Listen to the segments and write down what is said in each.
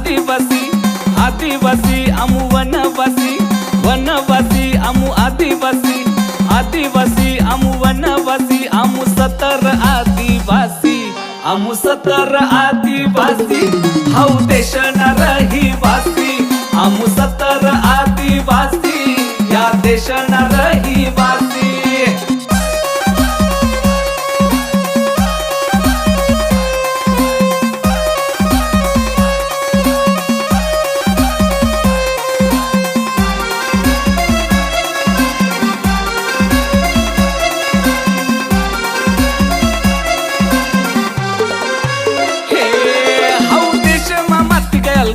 आदिवासी आदिवासी आमु वनवासी वनवासी आमु आदिवासी आदिवासी आमु वनवासी आमु सतर आदिवासी आमु सतर आदिवासी हाऊ देश न रहिवासी आमु सतर आदिवासी या देश न मामात गयल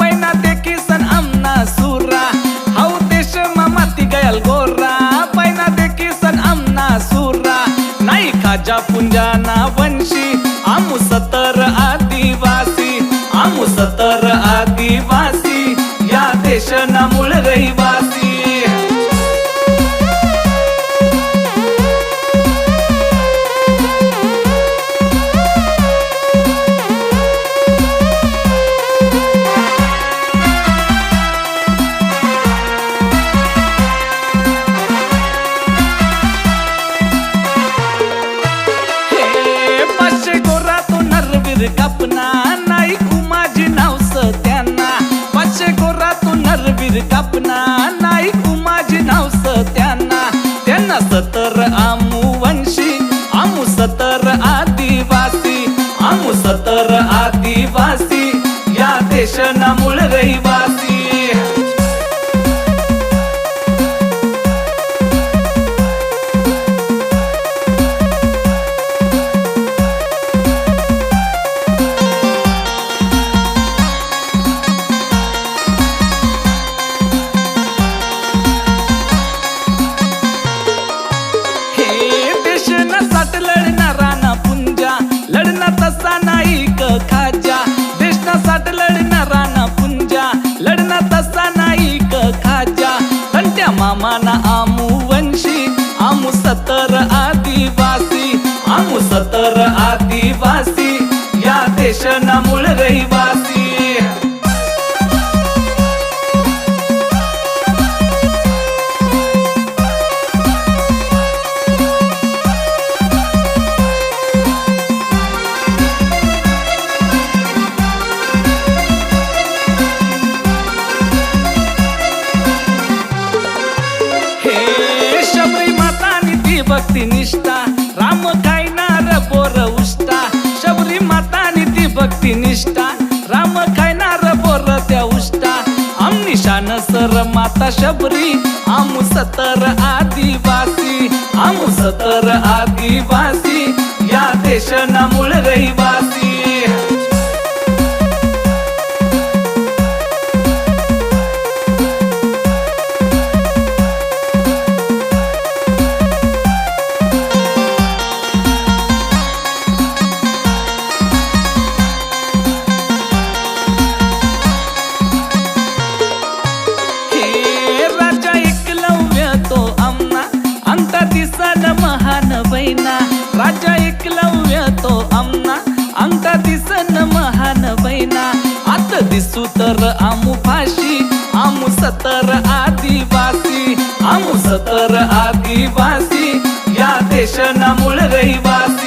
पैना देखी सन आमना सुरा. हाऊ देश मामात गयल गोरा पैना देखी सन आमना सुरा. नाही खाजा पुंजाना वंशी आमु सतर आदिवासी आमु सतर आदिवासी. गोरा कापना. नाही माझी नाव त्यांना त्यांना सतर आमू वंशी आमू सतर आदिवासी आमू सतर आदिवासी. या देशना मूळ रहिवासी. तसा नाही क खाजा. देशसाठी लढणारा ना पुंजा. लढना तसा नाही क खाजा. कंट्या मामाना आमू वंशी. आमू सतर आदिवासी. आमू सतर आदिवासी. या देशना मूळ रहिवासी. भक्ती निष्ठा. राम खायणार बोर उष्टा. शबरी माता ती भक्ती निष्ठा. राम खायणार बोर त्या उष्टा. आम्ही शान सर माता शबरी. आमु सतर आदिवासी. आमु सतर आदिवासी. या देशना मूळ दिसन महान बैना. आत दिसू तर आमू फाशी आमू सतर आदिवासी आमू सतर आदिवासी. या देशना मूळ रहिवासी.